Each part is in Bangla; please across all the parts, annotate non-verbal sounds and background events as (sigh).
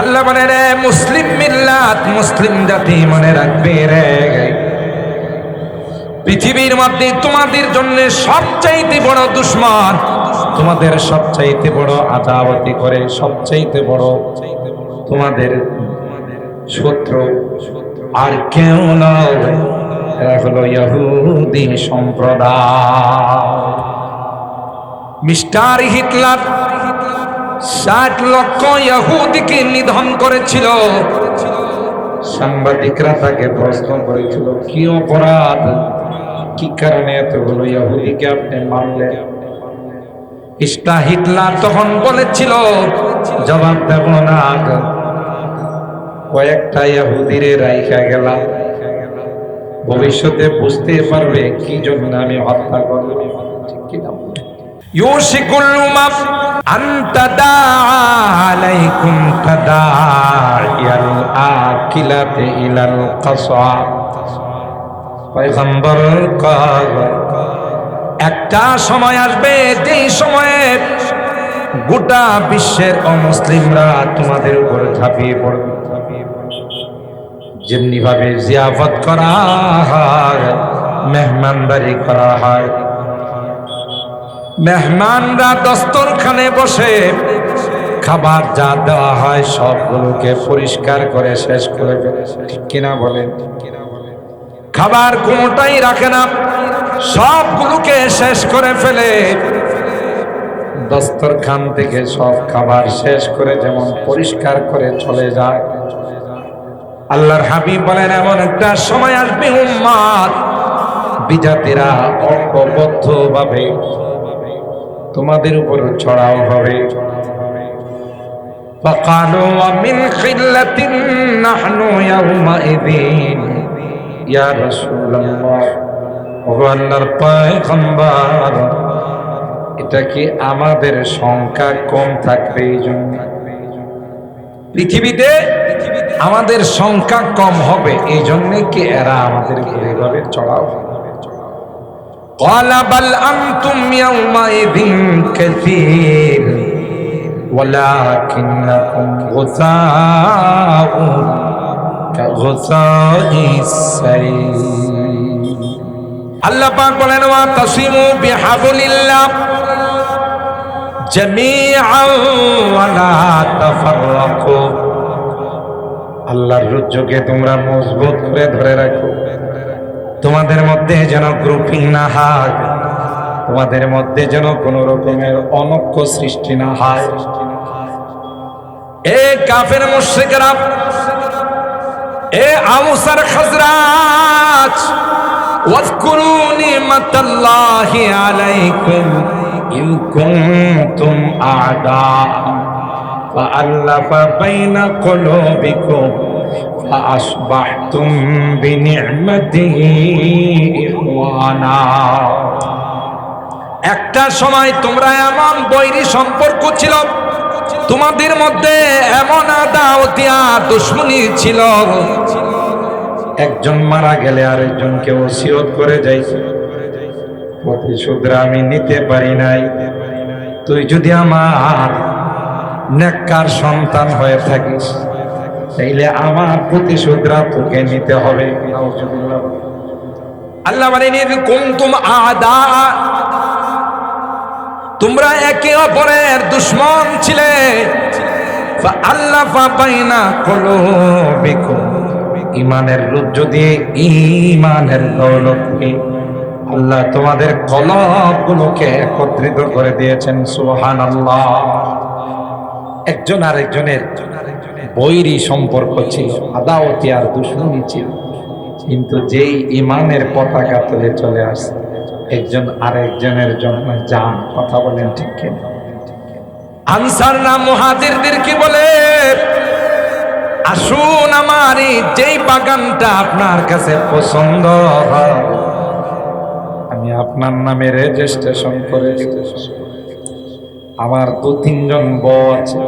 আল্লাহ মানে রে, মুসলিম মিল্লাত মুসলিম জাতি মনে রাখবে রে। পৃথিবীর মধ্যে তোমাদের জন্য সবচাইতে বড় দুশ্মন, তোমাদের সবচাইতে বড় আদাবতি করে, সবচাইতে বড় তোমাদের শত্রু আর কেউ নয় হলো সম্প্রদায়। মিস্টার হিটলার ষাট লক্ষ ইহুদিকে নিধন করেছিল। সাংবাদিকরা তাকে প্রশ্ন করেছিল কি অপরাধ? কি কারণে এতগুলো ইহুদিকে আপনি মারলেন? ইস্টা হিটলার তখন বলেছিল জবাব দেব না কয়েকটা ইহুদিরে রাইখা গেলাম। ভবিষ্যতে বুঝতে পারবে কি জন্য আমি হত্যা করলাম। একটা সময় আসবে যেই সময়ে গোটা বিশ্বের অমুসলিমরা তোমাদের উপরে ঝাঁপিয়ে পড়বে। যেমনিভাবে জিয়াফত করা হয়, মেহমানদারি করা হয় মেহমানরা দস্তরখানে বসে খাবার যা দেওয়া হয় সবগুলোকে পরিষ্কার করে শেষ করে কিনা বলেন? খাবার কোনোটাই রাখে না, সবগুলোকে শেষ করে ফেলে। দস্তরখান থেকে সব খাবার শেষ করে যেমন পরিষ্কার করে চলে যায়। আল্লাহর হাবিব বলেন, এমন একটা সময় আসবে উম্মাদ, বিজাতিরা ঐক্যবদ্ধ ভাবে তোমাদের উপর ছড়াও হবে فقالوا ومن خلة نحن يومئذ يا رسول الله ওগো আল্লাহর পয়গম্বর এটা কি আমাদের সংখ্যা কম থাকবে এই জন্য পৃথিবীতে আমাদের সংখ্যা কম হবে এই জন্য কি এরা আমাদের এভাবে চড়াও হবে قال بل أنتم يومئذ كثير ولكنكم غثاء كغثاء السيل আল্লাহ পাক বলেন ওয়া তাসিমু বিহাবলিল্লাহ জামিআন ওয়া লা তাফাররাকু আল্লাহর রজ্জুকে তোমরা মজবুত করে ধরে রাখো তোমাদের মধ্যে যেন গ্রুপিং না হয়, তোমাদের মধ্যে যেন কোন রকমের অনক্ষ সৃষ্টি না হয়। এ কাফের মুশরিকরা, এ আউসার খাজরাজ, ওয়াজকুরু নিমাতাল্লাহি আলাইকুম ইন কুনতুম আদা। فألف بين قلوبكم فأصبحتم بنعمته إخوانا একটা সময় তোমরা এমন বৈরী সম্পর্ক ছিল তোমাদের মধ্যে এমন আদাওতিয়া দুশ্মনী ছিল একজন মারা গেলে আরেকজনকে ওসিয়ত করে যাইছে প্রতিশোধরা আমি নিতে পারি নাই তুই যদি আমার নেককার সন্তান হয়ে থাকিস তাইলে আমার প্রতিশোধরা তোকে নিতে হবে। আল্লাহ মানে কুমতুম আদা। তোমরা একে অপরের দুশ্মন ছিলে। আল্লাহ পাইনা কলো ইমানের রুজ্জ দিয়ে ইমানের দৌলতকে আল্লাহ তোমাদের কলব গুলোকে একত্রিত করে দিয়েছেন। সুহান আল্লাহ একজন আরেকজনের বৈরী সম্পর্ক ছিল আদাওতি আর দুশ্মনী ছিল। কিন্তু যেই ইমানের পতাকা তুলে চলে আসে একজন আরেকজনের জন্য যান, কথা বলেন ঠিক কিনা? আনসার না মুহাজিরদের কি বলে? আসুন আমার যেই বাগানটা আপনার কাছে পছন্দ হয়। আমি আপনার নামে রেজিস্ট্রেশন করে আমার দু তিনজন বউ আছে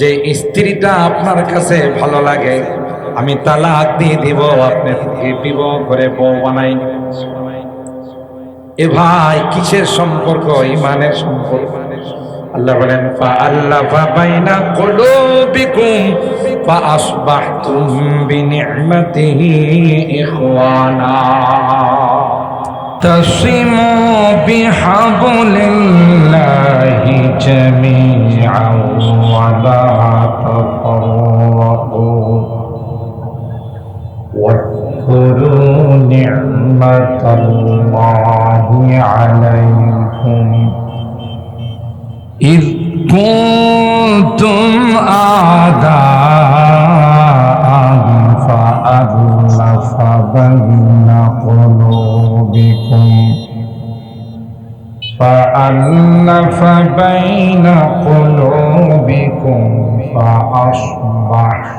যে স্ত্রীটা আপনার কাছে ভালো লাগে, আমি তালাক দিয়ে দিব, আপনি বিবাহ করে বউ বানাই। এ ভাই, কিসের সম্পর্ক? ইমানের সম্পর্ক। আল্লাহ বলেন ফাআল্লাফা বাইনা কুলুবিকুম ফাআসবাহতুম বিনি'মাতিহি ইখওয়ানা। تصموا بحبل الله جميعا ولا تفرقوا واذكروا نعمة الله عليكم. إذ كنتم فألف بين قلوبكم فأصبحتم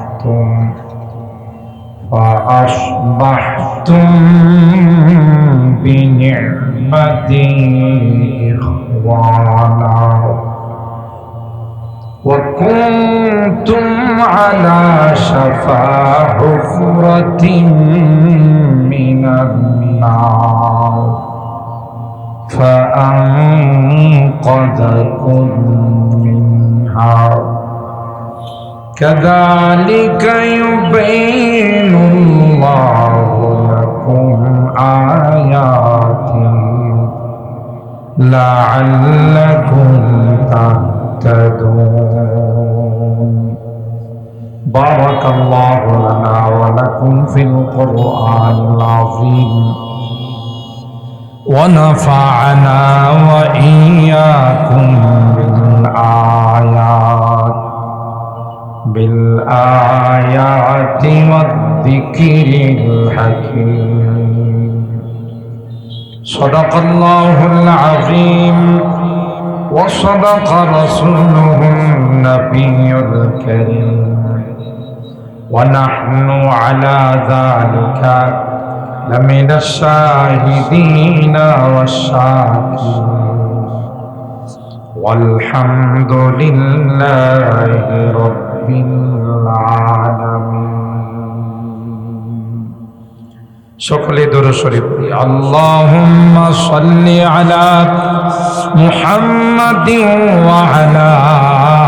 فأصبحتم بنعمتي إخوانا وكنتم على شفا حفرة من النار فأنقذكم منها كذلك يبين الله لكم آياته لعلكم تهتدون. بارك الله لنا ولكم في القرآن العظيم. ونفعنا وإياكم بالآيات. بالآيات والذكر الحكيم. صدق الله العظيم. وصدق رسوله النبي الكريم. ونحن على ذلك لمن الشاهدين والشاكرين والحمد لله رب العالمين সকলে দরুদ শরীফ পড়ি আল্লাহুম্মা সাল্লি আলা মুহাম্মাদিন ওয়া আলা আলি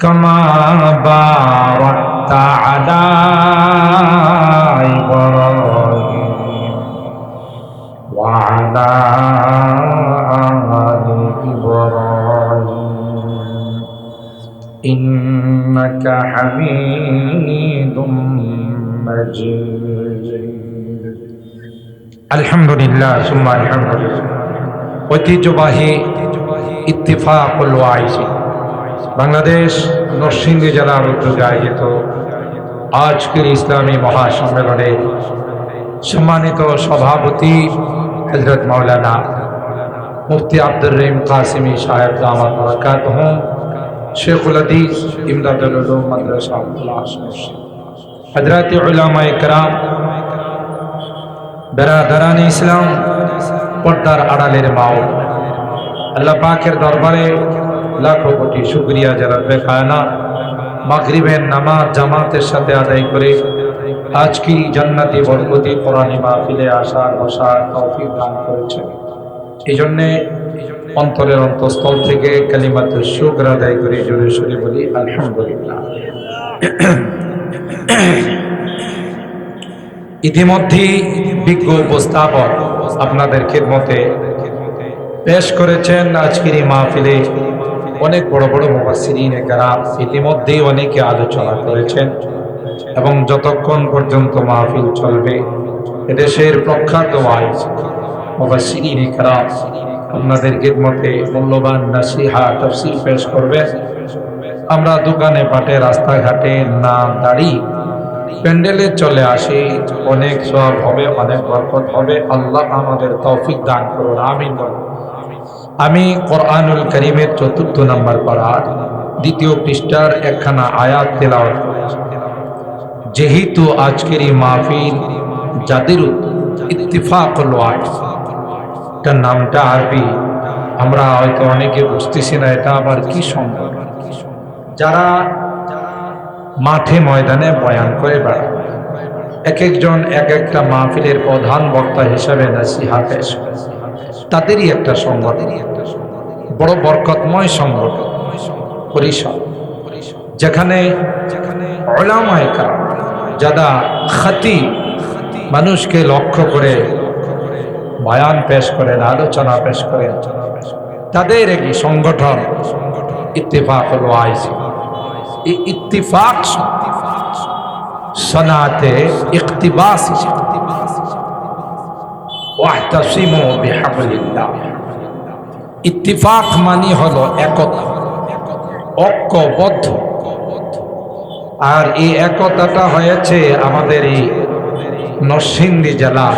كما باركت على إبراهيم وعلى آل إبراهيم إنك حميد مجيد الحمد لله ثم الحمد لله ঐতিহ্যবাহী ইত্তিফাকুল ওয়াইজি বাংলাদেশ নরসিংদী জেলার উদ্যোগে আয়োজিত আজকের ইসলামী মহাসম্মেলনে সম্মানিত সভাপতি হজরত মাওলানা মুফতি আব্দুর রহিম কাসিমি সাহেব দামাত বরকাত হুম শেখুল হাদিস ইমদাদুল মাদ্রাসা হজরত উলামা ইকরাম বেরাদারান ইসলাম, পর্দার আড়ালের মাও। আল্লাহ পাকের দরবারে লাখো কোটি শুক্রিয়া যারা বেকায়না মাগরিবের নামাজ জামাতের সাথে আদায় করে আজকে জান্নাতি বরকতি কোরআনী মাহফিলে আসা বসার তৌফিক দান করেছেন এই জন্যে অন্তরের অন্তঃস্থল থেকে কালিমাত শুক্র আদায় করে জোরে সরে বলি, আলহামদুলিল্লাহ। ইতিমধ্যেই বিজ্ঞ উপস্থাপক আপনাদের খেদমতে পেশ করেছেন আজকের এই মাহফিলে অনেক বড় বড় মুবাসিরিন কারাম ইতিমধ্যেই অনেকে আলোচনা করেছেন এবং যতক্ষণ পর্যন্ত মাহফিল চলবে, এদেশের প্রখ্যাত ওয়াইজ মুবাসিরিন কারাম আপনাদের খেদমতে মূল্যবান নাসিহা তফসিল পেশ করবে আমরা দোকানে, পাটে, রাস্তাঘাটে না দাঁড়িয়ে প্যান্ডেলে চলে আসি, অনেক সব হবে, অনেক বরকত হবে আল্লাহ আমাদের তৌফিক দান করুন, আমিন। আমি কোরআনুল করিমের চতুর্থ নম্বর পাড়ার দ্বিতীয় পৃষ্ঠার একখানা আয়াত তেলাওয়াত যেহেতু আজকের এই মাহফিল যাদের ইত্তিফাকুল ওয়াজ এটার নামটা আরবি, আমরা হয়তো অনেকে বুঝতেছি না এটা আবার কি সম্ভব যারা মাঠে ময়দানে বয়ান করে বেড়ায়, এক একজন এক একটা মাহফিলের প্রধান বক্তা হিসাবে নাসিহা পেশ করে। তাদেরই একটা সংগঠন। বড় বরকতময় সংগঠন। পরিষদ। যেখানে যারা খাতি মানুষকে লক্ষ্য করে বয়ান পেশ করেন, আলোচনা পেশ করেন, তাদের একটি সংগঠন ইত্তেফাক হলো আইসি এই ইত্তিফাক সনাতে ইকতিবাস ওয়াহতাসিমু বিহাবলিল্লাহ। ইত্তিফাক মানি হলো একতা। ঐক্যবদ্ধ। আর এই একতাটা হয়েছে আমাদের এই নরসিংদী জেলা।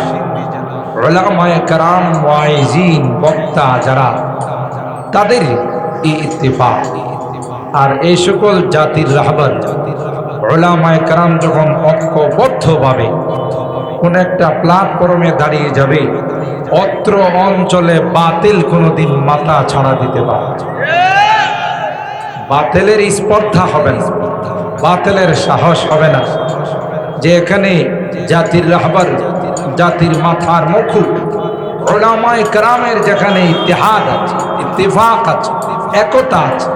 ওলামায়ে কেরাম ওয়াইজিন বক্তা যারা, তাদের এই ইত্তিফাক। আর এই সকল জাতির রাহবার ওলামায়ে কেরাম যখন ঐক্যবদ্ধভাবে কোন একটা প্ল্যাটফর্মে দাঁড়িয়ে যাবে। অত্র অঞ্চলে বাতিল কোনোদিন মাথা ছাড়া দিতে পারবে না। বাতিলের স্পর্ধা হবে না। বাতিলের সাহস হবে না। যে এখানে জাতির রাহবার, জাতির মাথার মুখুট ওলামায়ে কেরামের যেখানে ইতিহাদ আছে, ইত্তেফাক আছে, একতা আছে,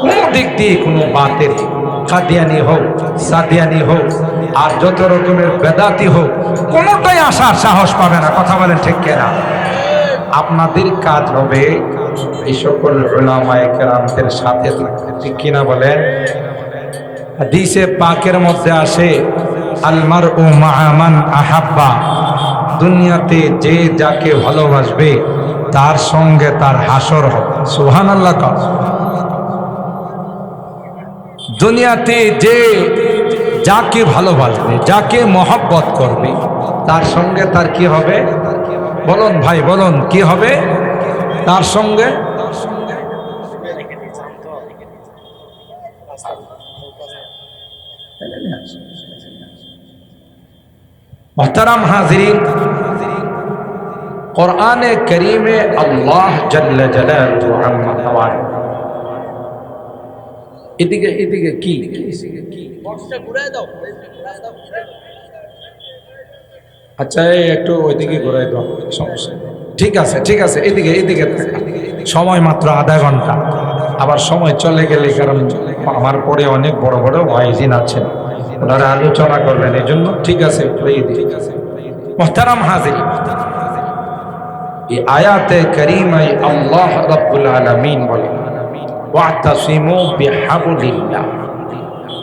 কোনো দিক দিয়ে কোনো বাতিল। কাদিয়ানি হোক, সাদিয়ানি হোক আর যত রকমের বেদাতি হোক, কোনোটাই আসার সাহস পাবে না। কথা বলেন ঠিক কেনা? আপনাদের কাজ হবে এই সকল ওলামায়ে সাথে ঠিক কিনা বলেন? হাদিসে পাকের মধ্যে আসে আলমার ও মাহামান আহাব্বা। দুনিয়াতে যে যাকে ভালোবাসবে, তার সঙ্গে তার হাসর হবে। সুহান আল্লাহ দুনিয়াতে যে যাকে ভালোবাসবে, যাকে মহব্বত করবে, তার সঙ্গে তার কি হবে? বলুন ভাই, বলুন, কি হবে? তার সঙ্গে? মোহতারাম হাজিরিন, কোরআনে করিমে আল্লাহ জাল্লা তাওয়ালা এদিকে এদিকে কি? আচ্ছা এই একটু ওইদিকে ঘুরাই দাও সমস্যা ঠিক আছে ঠিক আছে এদিকে এদিকে সময় মাত্র আধা ঘণ্টা। আবার সময় চলে গেলে কারণ আমার পরে অনেক বড় বড় ওয়াইজিন আছেন। ওনারা আলোচনা করবেন এই জন্য ঠিক আছে এই দিকে। মোহতারাম হাজির। এই আয়াতে করিমাই আল্লাহ রাব্বুল আলামিন বলেন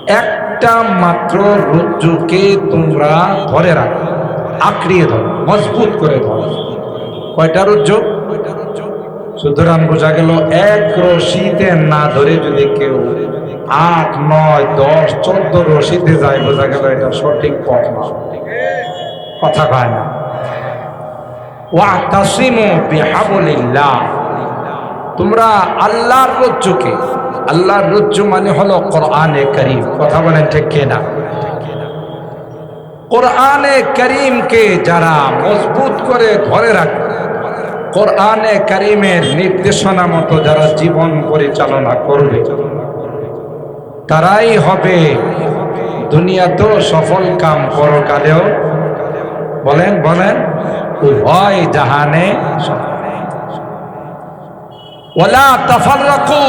একটা মাত্র রজ্জুকে তোমরা ধরে রাখো, আঁকড়িয়ে ধরো, মজবুত করে ধরো। কয়টা রজ্জু সুতরাং বোঝা গেল, এক রশিতে না ধরে যদি কেউ আট, নয়, দশ, চোদ্দ রশিতে যায়, বোঝা গেল এটা সঠিক পথ না। কথা কয় না। ওয়াতাসিমু বিহাবলিল্লাহ। তোমরা আল্লাহর রজ্জুকে, আল্লাহর রজ্জু মানে হলো কোরআনে করিম। কথা বলেন ঠিক কিনা? কোরআনে করিমকে যারা মজবুত করে ধরে রাখবে কোরআনে করিমের নির্দেশনা মতো যারা জীবন পরিচালনা করবে, তারাই হবে দুনিয়াতেও সফল কাম পরকালেও। বলেন বলেন, উভয় জাহানে সফল। ওলা তাফাররাকু।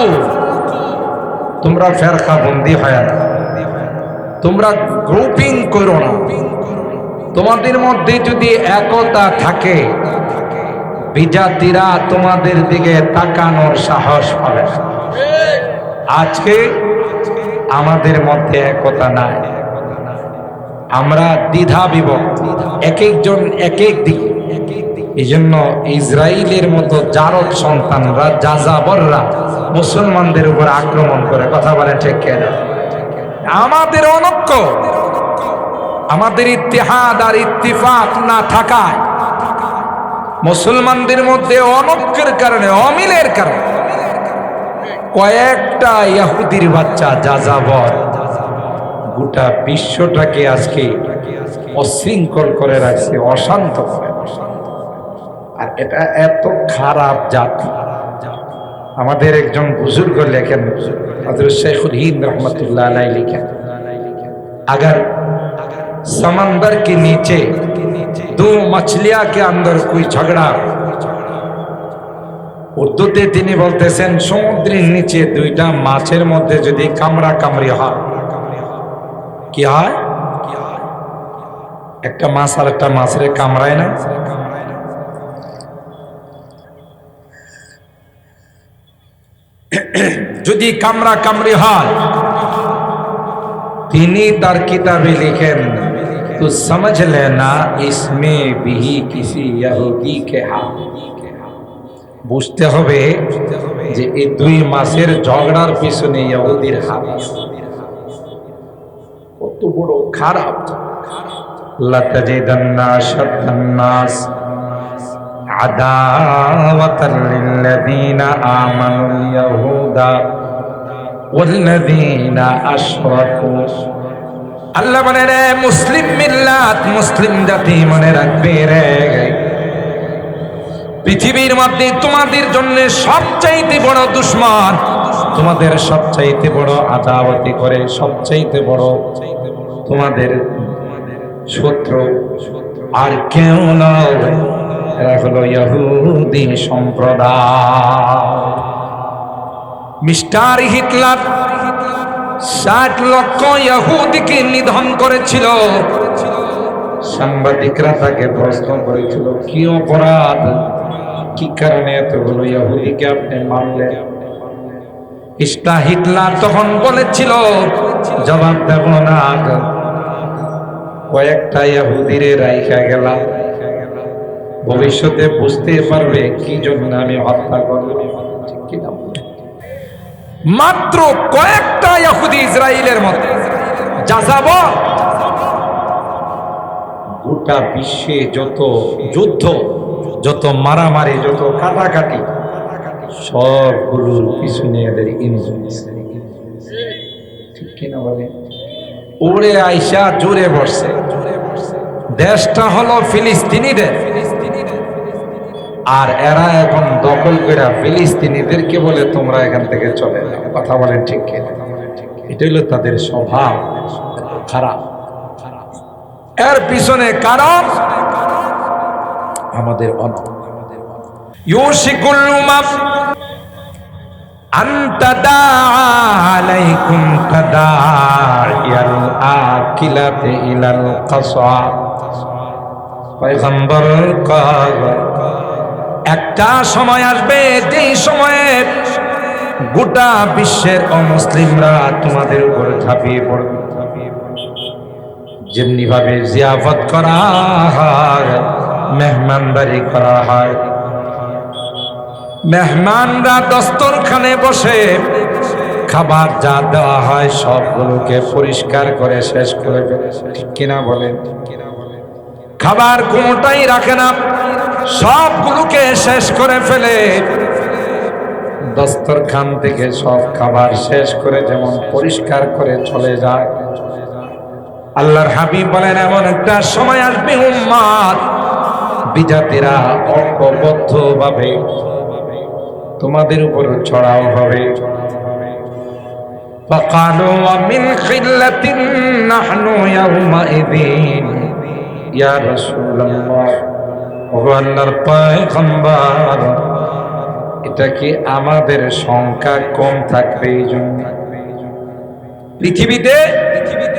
তোমরা ফেরকা বন্দি হয় না। তোমরা গ্রুপিং করো না। তোমাদের মধ্যে যদি একতা থাকে, বিজাতিরা তোমাদের দিকে তাকানোর সাহস পাবে আজকে আমাদের মধ্যে একতা নাই। আমরা দ্বিধা বিভক্ত। এক একজন এক এক দিকে। এই জন্য ইসরায়েলের মতো জারদ সন্তানরা, যাযাবররা মুসলমানদের উপর আক্রমণ করে, কথা বলে ঠিক আমাদের অনক্য, আমাদের ইতিহাদ আর ইত্তিফাক না থাকায় মুসলমানদের মধ্যে অনৈক্যের কারণে, অমিলের কারণে কয়েকটা ইয়াহুদির বাচ্চা যাযাবর, গোটা বিশ্বটাকে আজকে অশৃঙ্খল করে রাখছে, অশান্ত করে আর এটা এত খারাপ জাতি আমাদের একজন বুজুর্গ লেখেন হজরত শেখুল হিন্দ রহমতুল্লাহ আলাই লিখেন अगर समंदर के नीचे दो मछलियां के अंदर कोई झगड़ा উর্দুতে তিনি বলতেছেন সমুদ্রের নিচে দুইটা মাছের মধ্যে যদি কামড়া কামড়ি হয় কি হয় একটা মাছ আর একটা মাছের কামড়ায় না (coughs) যদি কামরা কামরি হয়, তিনি তার কিতাবে লিখেন, তো সমঝলে না ইসমে বিহি কিসি ইহুদি কে হাত? বুঝতে হবে যে এই দুই মাসের ঝগড়ার পিছনে ইহুদির হাত কত বড় খারাপ। লতা যে দন্না সদ্দন্নাস عداوة للذين آمنوا اليهود والذين أشركوا আল্লাহ বলে রে মুসলিম মিল্লাত মুসলিম জাতি মনে রাখবে রে পৃথিবীর মধ্যে তোমাদের জন্য সবচাইতে বড় দুশ্মন তোমাদের সবচাইতে বড় আদাবতি করে সবচাইতে বড় তোমাদের শত্রু আর কেউ নয় এরা হলো ইহুদি সম্প্রদায়। মিস্টার হিটলার ষাট লক্ষ ইহুদিকে নিধন করেছিল। সাংবাদিকরা তাকে প্রশ্ন করেছিল, কি অপরাধ? কি কারণে এতগুলো ইহুদিকে আপনি মারলেন? ইস্টা হিটলার তখন বলেছিল, জবাব দেব না কয়েকটা ইহুদিরে রাইখা গেলাম। ভবিষ্যতে বুঝতে পারবে কি জন্য আমি হত্যা করলাম। ঠিক কিনা মাত্র কয়েকটা ইহুদি ইসরায়েলের মধ্যে। যা যাব? গোটা বিশ্বে যত যুদ্ধ যত মারামারি যত কাটাকাটি সবগুলোর পিছনে এদের ইনফ্লুয়েন্স ঠিক কিনা বলে? উড়ে আইসা জোরে বসছে। দেশটা হলো ফিলিস্তিনিদের। আর এরা এখন দখল করে ফিলিস্তিনিদেরকে বলে তোমরা এখান থেকে চলে যাও। কথা বলেন ঠিক এটা হলো তাদের স্বভাব। খারাপ। এর পিছনে কারণ আমাদের অন ইউশিকুল উমাম আন্তা দা আলাইকুম কাদাইয়াল আকিলাতে ইলাল কাসা পয়গম্বর একটা সময় আসবে যেই সময়ে গোটা বিশ্বের অমুসলিমরা তোমাদের উপর ঝাঁপিয়ে পড়বে। যেমনি ভাবে জিয়াফত করা হয়, মেহমানদারি করা হয়। মেহমানরা দস্তরখানে বসে খাবার যা দেওয়া হয় সবগুলোকে পরিষ্কার করে শেষ করে ঠিক কিনা বলেন? খাবার কোনোটাই রাখে না। সবগুলোকে শেষ করে ফেলে দস্তরখান থেকে সব খাবার শেষ করে যেমন পরিষ্কার করে চলে যায় আল্লাহর হাবিব বলেন এমন একটা সময় আসবে উম্মাদ বিজাতিরা ঐক্যবদ্ধ ভাবে তোমাদের উপর ছড়াও হবে فقالوا ومن قلة نحن يومئذ يا رسول الله ওগো আল্লাহর পয়গম্বর এটা কি আমাদের সংখ্যা কম থাকবে এই জন্য পৃথিবীতে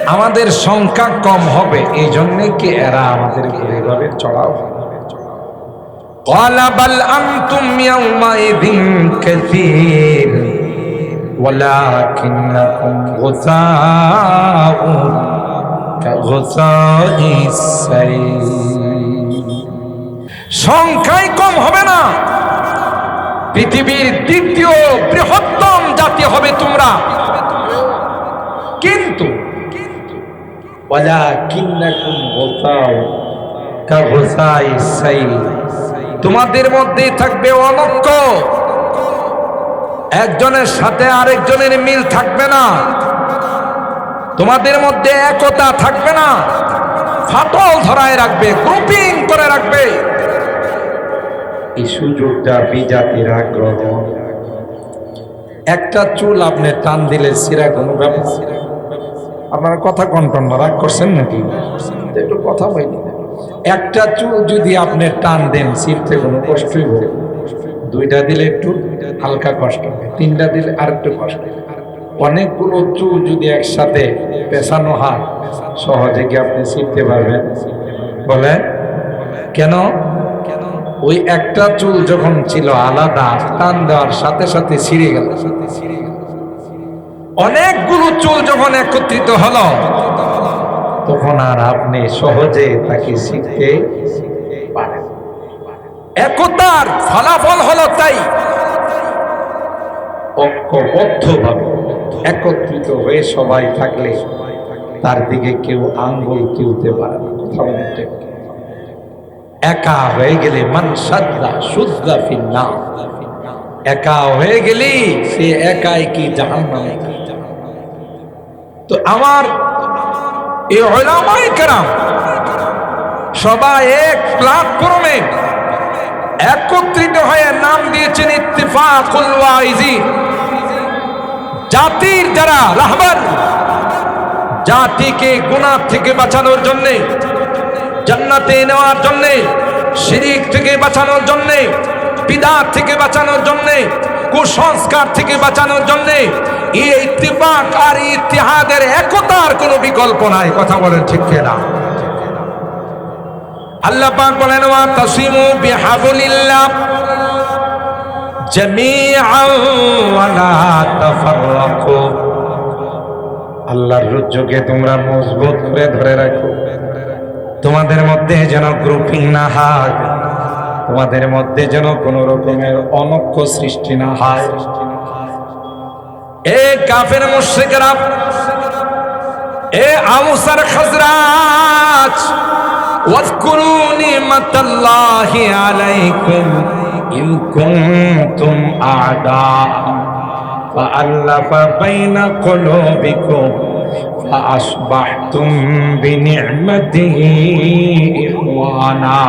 আমাদের সংখ্যা কম হবে এই জন্যে কি এরা আমাদের উপর এভাবে চড়াও قال بل أنتم يومئذ كثير ولكنكم غثاء كغثاء السيل সংখ্যায় কম হবে না। পৃথিবীর দ্বিতীয় বৃহত্তম জাতি হবে তোমরা। কিন্তু তোমাদের মধ্যে থাকবে অনক্য একজনের সাথে আরেকজনের মিল থাকবে না। তোমাদের মধ্যে একতা থাকবে না। ফাটল ধরায় রাখবে, গ্রুপিং করে রাখবে। এই সুযোগটা বিজাতির আগ্রহ। একটা চুল আপনি টান দিলে সিরা কোনো আপনারা কথা কন্টন রাগ করছেন নাকি? একটু কথা বলি। একটা চুল যদি আপনি টান দেন, সিরতে কোনো কষ্টই হবে দুইটা দিলে একটু হালকা কষ্ট তিনটা দিলে আর একটু কষ্ট অনেকগুলো চুল যদি একসাথে পেছানো হয়, সহজে কি আপনি শিখতে পারবেন? বলে কেন? ওই একটা চুল যখন ছিল আলাদা টান দেওয়ার সাথে সাথে ছিঁড়ে গেল। অনেকগুলো চুল যখন একত্রিত হলো, তখন আর আপনি সহজে তাকে শিখতে পারেন। একতার ফলাফল হলো তাই। ঐক্যবদ্ধভাবে একত্রিত হয়ে সবাই থাকলে তার দিকে কেউ আঙ্গুল তুলতে পারে না, কথা? একা হয়ে গেলে মান সাদ্দা সুদ্দা ফিন্না একা হয়ে গেলি সে একাই কি জাহান জাহান্নামে? তো আমার এই ওলামাই কেরাম সবাই এক প্ল্যাটফর্মে একত্রিত হয়ে নাম দিয়েছেন ইত্তেফাকুল ওয়াইজিন জাতির যারা রাহবার, জাতিকে গুনাহ থেকে বাঁচানোর জন্যে জান্নাতে নেওয়ার জন্যে, শিরিক থেকে বাঁচানোর জন্যে, বিদাত থেকে বাঁচানোর জন্যে, কুসংস্কার থেকে বাঁচানোর জন্যে ইত্তিফাক আর এই ইত্তিহাদের একতার কোনো বিকল্প নাই, কথা বলেন ঠিক না আল্লাহ পাক বলেন, ওয়া তাসিমু বিহাবলিল্লাহ জামিআন ওয়া লা তাফাররাকু। আল্লাহর রজ্জুকে তোমরা মজবুত করে ধরে রাখো। তোমাদের মধ্যে যেন গ্রুপিং না হয় তোমাদের মধ্যে যেন কোনো রকমের অনক্ষ সৃষ্টি না হয় এ কাফের মুশরিকরা এ আউসার খাজরাজ واذكروا نعمة الله عليكم إن كنتم أعداء فألف بين قلوبكم فأصبحتم بنعمته إخوانا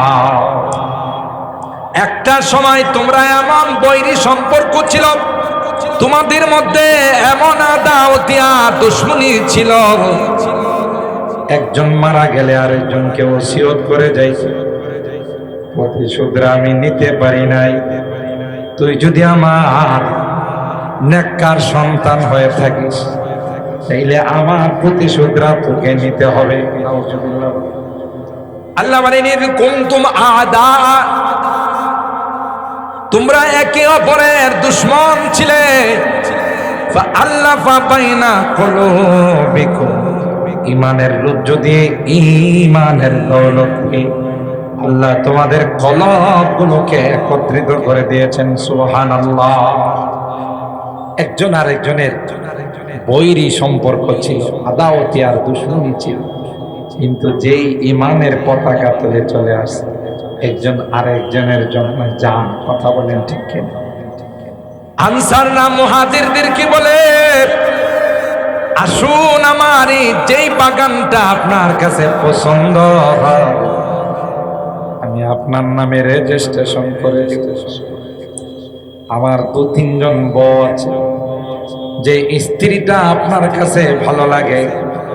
একটা সময় তোমরা এমন বৈরী সম্পর্ক ছিল তোমাদের মধ্যে এমন আদাওতি আর দুশ্মনী ছিল একজন মারা গেলে আরেকজনকে ওসিয়ত করে যাইছে প্রতিশোধরা আমি নিতে পারি নাই তুই যদি আমার নেককার সন্তান হয়ে থাকিস তাইলে আমার প্রতিশোধরা তোকে নিতে হবে। আল্লাহ "ইদ কুনতুম আদা তোমরা একে অপরের দুশ্মন ছিলে। আল্লাহ বাইনা কলবিকুম। ইমানের রজ্জ দিয়ে ইমানের দৌলতকে আল্লাহ তোমাদের কলবগুলোকে একত্রিত করে দিয়েছেন। সুবহান আল্লাহ একজন আরেকজনের বৈরী সম্পর্ক ছিল আদাওতি আর দুশ্মনী ছিল। কিন্তু যেই ইমানের পতাকা তুলে চলে আসে, একজন আরেকজনের জন্য যান, কথা বলেন ঠিক কিনা? আনসার না মুহাজিরদের কি বলে, আসুন আমার যেই বাগানটা আপনার কাছে পছন্দ হয়। আমি আপনার নামে রেজিস্ট্রেশন করে আমার দু তিনজন বউ যে স্ত্রীটা আপনার কাছে ভালো লাগে,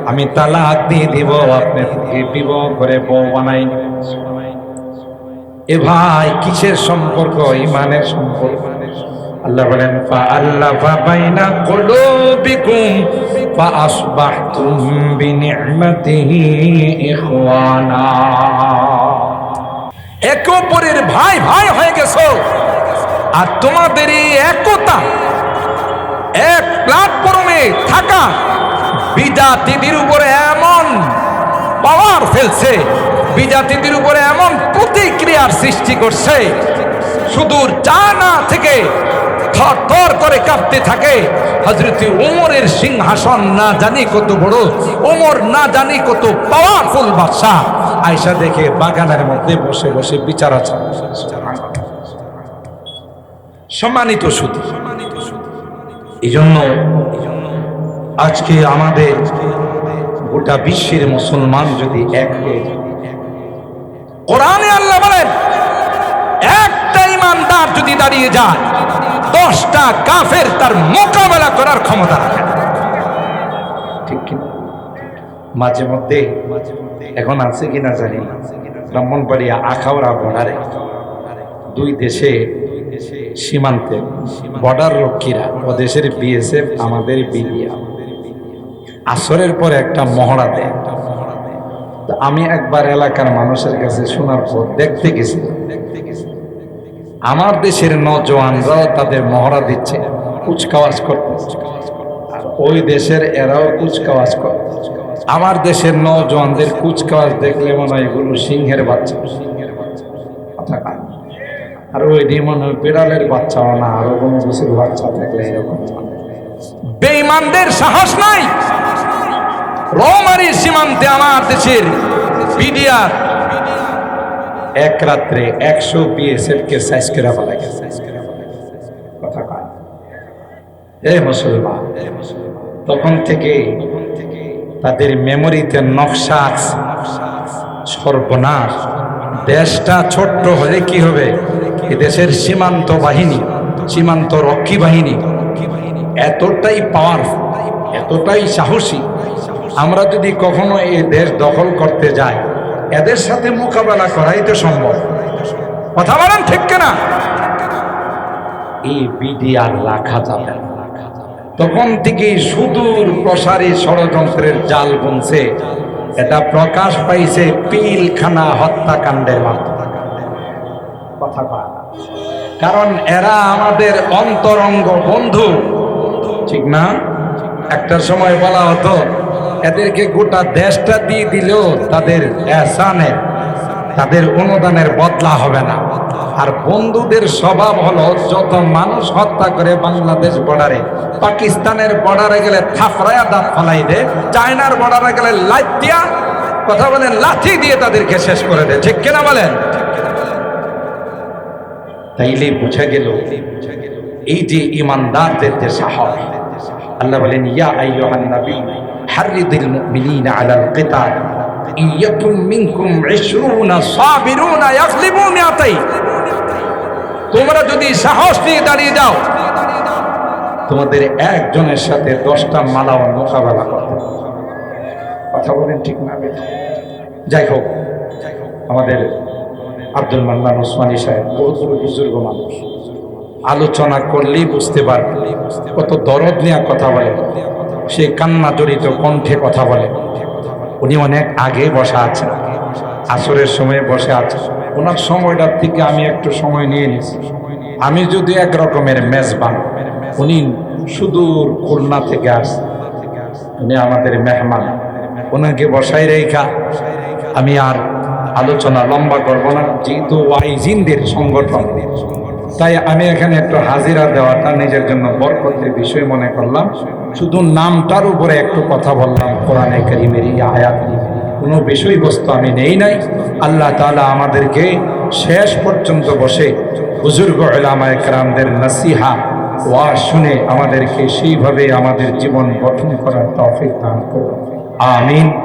আমি তালাক দিয়ে দিব, আপনি বিবাহ করে বউ বানাই। এ ভাই, কিসের সম্পর্ক? ইমানের সম্পর্ক। আল্লাহ বলেন ফাআল্লাফা বাইনা কুলুবিকুম ফাআসবাহতুম বিনি'মাতিহি ইখওয়ানা। একে অপরের ভাই ভাই হয়ে গেছো। আর তোমাদের এই একতা, এক প্ল্যাটফর্মে থাকা বিজাতিদের উপরে এমন পাওয়ার ফেলছে, বিজাতিদের উপরে এমন প্রতিক্রিয়ার সৃষ্টি করছে। সুদূর জানা থেকে থর থর করে কাঁপতে থাকে। হজরত ওমরের সিংহাসন না জানি কত বড়, ওমর না জানি কত পাওয়ারফুল বাদশাহ। আয়সা দেখে বাগানের মধ্যে বসে বসে বিচার আছে। সম্মানিত শুধু এই জন্য আজকে আমাদের গোটা বিশ্বের মুসলমান যদি এক হয়ে কোরআনে আল্লাহ বলেন, একটা ইমানদার যদি দাঁড়িয়ে যায়, দশটা কাফের তার মোকাবেলা করার ক্ষমতা রাখে। ঠিক কিনা মাঝে মধ্যে এখন আছে কিনা জানি না। ব্রাহ্মণবাড়িয়া আখাউড়া বর্ডারে দুই দেশে সীমান্তে বর্ডার রক্ষীরা ও দেশের বিএসএফ আমাদের বিডিয়া আসরের পর একটা মহড়া দেয়। আমি একবার এলাকার মানুষের কাছে শোনার পর দেখতে গেছি। আমার দেশের নজওয়ানরাও তাদের মহড়া দিচ্ছে কুচকাওয়াজ করতেছে আর ওই দেশের এরাও কুচকাওয়াজ করে। আমার দেশের নজওয়ানদের কুচকাওয়াজ দেখলে মনে হয় এগুলো সিংহের বাচ্চা। সিংহের বাচ্চা কথা। আর ওই মনে হয় বিড়ালের বাচ্চাও না আরও কিছুর বাচ্চা থাকলে এরকম বেঈমানদের সাহস নাই। রৌমারি সীমান্তে আমার দেশের বিডিআর এক রাত্রে একশো বিএসএফ কে সাইজ করে ফেলা গেছে। কথা কয়। এ মুসলমান তখন থেকে তাদের মেমোরিতে নকশা আছে। সর্বনাশ। দেশটা ছোট্ট হলে কি হবে? দেশের সীমান্ত বাহিনী, সীমান্ত রক্ষী বাহিনী এতটাই পাওয়ার এতটাই সাহসী। আমরা যদি কখনো এই দেশ দখল করতে যাই, এদের সাথে মোকাবেলা করাই তো সম্ভব। কথা বলেন ঠিক কিনা? এই বিডি আর রাখা যাবে তখন থেকে সুদূর প্রসারী ষড়যন্ত্রের জাল বুনছে। এটা প্রকাশ পাইছে পিলখানা হত্যাকাণ্ডের মাধ্যমে। কথা। কারণ এরা আমাদের অন্তরঙ্গ বন্ধু। ঠিক না? একটা সময় বলা হতো, এদেরকে গোটা দেশটা দিয়ে দিলেও তাদের এহসানের, তাদের অনুদানের বদলা হবে না। আর বন্ধুদের স্বভাব হলো, যত মানুষ হত্যা করে বাংলাদেশ বর্ডারে, পাকিস্তানের বর্ডারে গেলে থাফরায়া দাঁত ফালাই দে, চায়নার বর্ডারে গেলে লাইট দিয়া কথা বলেন লাঠি দিয়ে তাদেরকে শেষ করে দেয় ঠিক কিনা বলেন? তাইলে বুঝা গেল, এই যে ইমানদারদের যে সাহস, আল্লাহ বলেন, ইয়া আইয়ুহান নবী, হারিদিল মুমিনিনা আলাল কিতাল ইয়াকুম মিনকুম 20 সাবিরুনা ইয়াগলিবু মিআতাই তোমরা যদি সাহস নিয়ে দাঁড়িয়ে যাও, তোমাদের একজনের সাথে দশটা মালাও মোকাবেলা করতে কথা বলেন ঠিক না? যাই হোক, আমাদের আব্দুল মান্নান ওসমানী সাহেব বহুত বুজুর্গ মানুষ। আলোচনা করলেই বুঝতে পারবে। কত দরদ নিয়ে কথা বলে। সে কান্না জড়িত কণ্ঠে কথা বলে। উনি অনেক আগে বসা আছেন। আসরের সময় বসে আছেন। ওনার সময়টার থেকে আমি একটু সময় নিয়ে নিয়েছি আমি যদি এক রকমের মেজবান, উনি সুদূর খুলনা থেকে আস। উনি আমাদের মেহমান। ওনাকে বসাই রেখা। আমি আর আলোচনা লম্বা করব না, যেহেতু ওয়াইজিনদের সংগঠন। তাই আমি এখানে একটু হাজিরা দেওয়াটা নিজের জন্য বরকতের বিষয় মনে করলাম। শুধু নামটার উপরে একটু কথা বললাম, কোরআনে করিমের আয়াত। কোনো বিষয়বস্তু আমি নেই নাই। আল্লাহ তাআলা আমাদেরকে শেষ পর্যন্ত বসে বুজুর্গ এলামা একরামদের নাসিহা ওয়াজ শুনে আমাদেরকে সেইভাবে আমাদের জীবন গঠন করার তৌফিক দান করুন। আমিন।